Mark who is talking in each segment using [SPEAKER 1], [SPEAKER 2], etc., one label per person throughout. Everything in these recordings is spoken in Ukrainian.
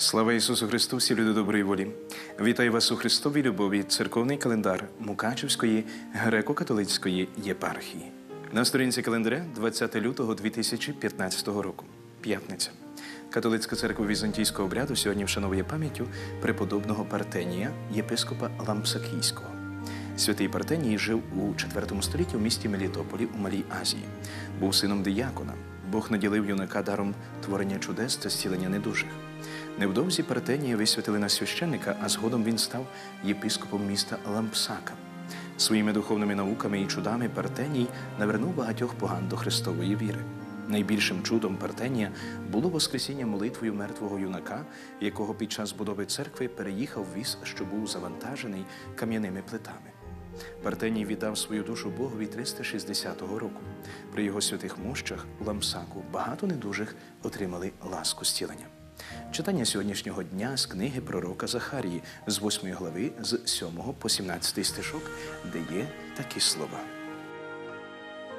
[SPEAKER 1] Слава Ісусу Христу, всі люди доброї волі. Вітаю вас у Христовій любові, церковний календар Мукачівської греко-католицької єпархії. На сторінці календаря 20 лютого 2015 року. П'ятниця. Католицька церква візантійського обряду сьогодні вшановує пам'яттю преподобного Партенія, єпископа Лампсакійського. Святий Партеній жив у IV столітті в місті Мелітополі у Малій Азії. Був сином диякона. Бог наділив юнака даром творення чудес та зцілення недужих. Невдовзі Партенія висвятили на священника, а згодом він став єпископом міста Лампсака. Своїми духовними науками і чудами Партеній навернув багатьох поган до Христової віри. Найбільшим чудом Партенія було воскресіння молитвою мертвого юнака, якого під час будови церкви переїхав віз, що був завантажений кам'яними плитами. Партеній віддав свою душу Богові 360 року. При його святих мощах у Ламсаку багато недужих отримали ласку зцілення. Читання сьогоднішнього дня з книги пророка Захарії з 8 глави з 7 по 17 стишок, де є такі слова.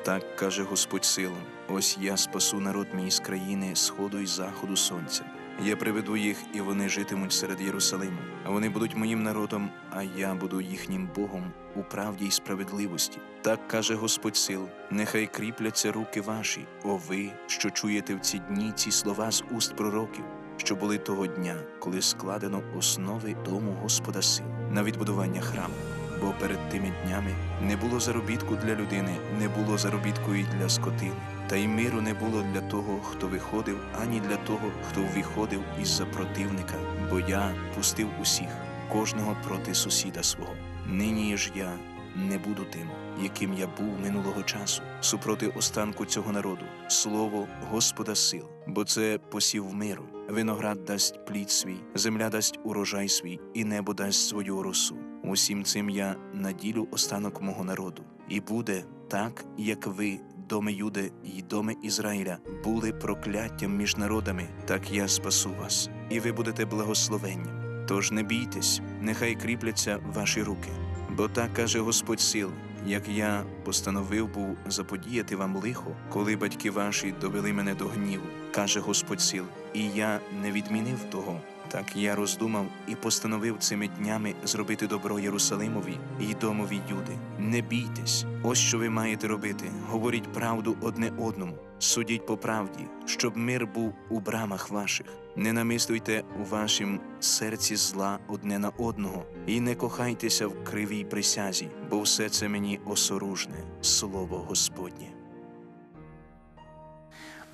[SPEAKER 2] Так каже Господь силам: ось я спасу народ мій з країни сходу і заходу сонця. Я приведу їх, і вони житимуть серед Єрусалиму. Вони будуть моїм народом, а я буду їхнім Богом у правді й справедливості. Так каже Господь сил: нехай кріпляться руки ваші, о ви, що чуєте в ці дні ці слова з уст пророків, що були того дня, коли складено основи дому Господа сил на відбудування храму. Бо перед тими днями не було заробітку для людини, не було заробітку і для скотини, та й миру не було для того, хто виходив, ані для того, хто виходив із-за противника, бо я пустив усіх, кожного проти сусіда свого. Нині ж я не буду тим, яким я був минулого часу, супроти останку цього народу, слово Господа сил, бо це посів миру. Виноград дасть плід свій, земля дасть урожай свій, і небо дасть свою росу. Усім цим я наділю останок мого народу, і буде так, як ви, доми Юди й доми Ізраїля, були прокляттям між народами, так я спасу вас, і ви будете благословенням. Тож не бійтесь, нехай кріпляться ваші руки. Бо так каже Господь сил, як я постановив був заподіяти вам лихо, коли батьки ваші довели мене до гніву, каже Господь сил, і я не відмінив того. Так я роздумав і постановив цими днями зробити добро Єрусалимові і домові Юди. Не бійтесь, ось що ви маєте робити. Говоріть правду одне одному, судіть по правді, щоб мир був у брамах ваших. Не намислюйте у вашім серці зла одне на одного, і не кохайтеся в кривій присязі, бо все це мені осоружне, слово Господнє.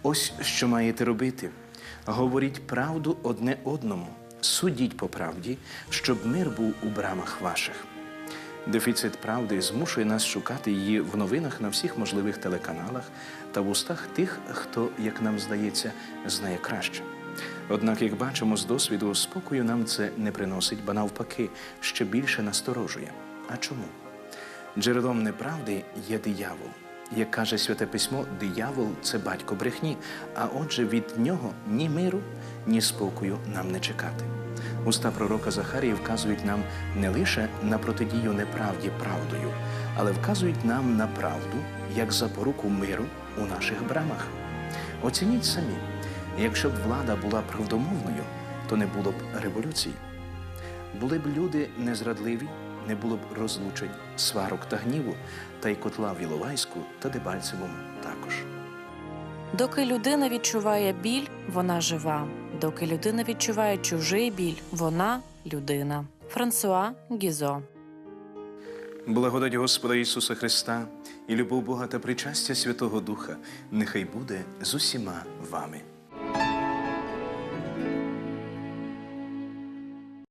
[SPEAKER 1] Ось що маєте робити. Говоріть правду одне одному, судіть по правді, щоб мир був у брамах ваших. Дефіцит правди змушує нас шукати її в новинах на всіх можливих телеканалах та в устах тих, хто, як нам здається, знає краще. Однак, як бачимо з досвіду, спокою нам це не приносить, ба навпаки, ще більше насторожує. А чому? Джерелом неправди є диявол. Як каже Святе Письмо, диявол це батько брехні, а отже, від нього ні миру, ні спокою нам не чекати. Уста пророка Захарії вказують нам не лише на протидію неправді правдою, але вказують нам на правду як запоруку миру у наших брамах. Оцініть самі, якщо б влада була правдомовною, то не було б революцій. Були б люди незрадливі, не було б розлучень, сварок та гніву, та й котла в Іловайську та Дебальцевому також.
[SPEAKER 3] Доки людина відчуває біль, вона жива. Доки людина відчуває чужий біль, вона людина. Франсуа Гізо.
[SPEAKER 1] Благодать Господа Ісуса Христа і любов Бога та причастя Святого Духа нехай буде з усіма вами.